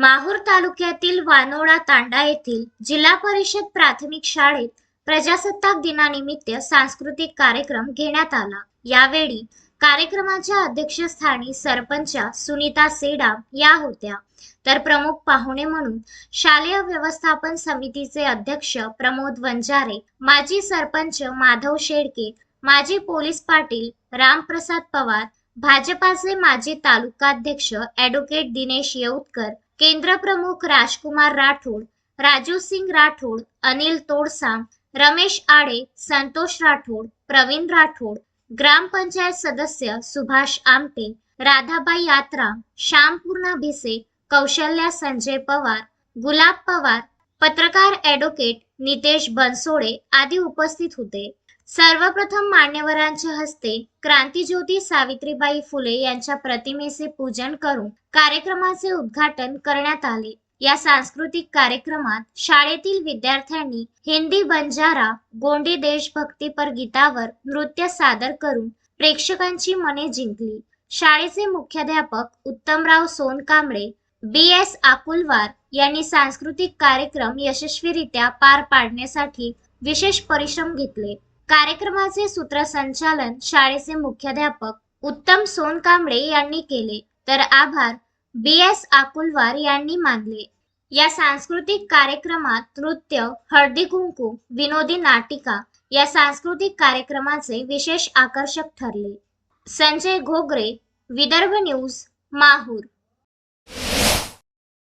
माहूर तालुक्यातील वानोडा तांडा येथील जिल्हा परिषद प्राथमिक शाळेत प्रजासत्ताक दिनानिमित्त सांस्कृतिक कार्यक्रम घेण्यात आला. यावेळी कार्यक्रमाच्या अध्यक्षस्थानी सरपंचा सुनीता सेडाम या होत्या. तर प्रमुख पाहुणे म्हणून शालेय व्यवस्थापन समितीचे अध्यक्ष प्रमोद वंजारे माजी सरपंच माधव शेडके माजी पोलीस पाटील रामप्रसाद पवार भाजपाचे माजी तालुकाध्यक्ष ॲडव्होकेट दिनेश येऊतकर केंद्र प्रमुख राजकुमार राठोड राजू सिंग राठोड अनिल तोडसांग रमेश आडे संतोष राठोड प्रवीण राठोड ग्रामपंचायत सदस्य सुभाष आमटे राधाबाई यात्रा श्यामपूर्णा भिसे कौशल्या संजय पवार गुलाब पवार पत्रकार ॲडव्होकेट नितेश बनसोडे आदी उपस्थित होते. सर्वप्रथम मान्यवरांच्या हस्ते क्रांतीज्योती सावित्रीबाई फुले यांच्या प्रतिमेचे पूजन करून कार्यक्रमाचे उद्घाटन करण्यात आले. या सांस्कृतिक कार्यक्रमात शाळेतील विद्यार्थ्यांनी हिंदी बंजारा गोंडी देशभक्तीपर गीतावर नृत्य सादर करून प्रेक्षकांची मने जिंकली. शाळेचे मुख्याध्यापक उत्तमराव सोनकांबळे बी एस आकुलवार यांनी सांस्कृतिक कार्यक्रम यशस्वीरित्या पार पाडण्यासाठी विशेष परिश्रम घेतले. कार्यक्रमाचे सूत्रसंचालन शाळेचे मुख्याध्यापक उत्तम सोनकांबळे यांनी केले. तर आभार बी. एस. आकुलवार यांनी मानले. या सांस्कृतिक कार्यक्रमात नृत्य हळदी कुंकू विनोदी नाटिका या सांस्कृतिक कार्यक्रमाचे विशेष आकर्षक ठरले. संजय घोगरे विदर्भ न्यूज माहूर.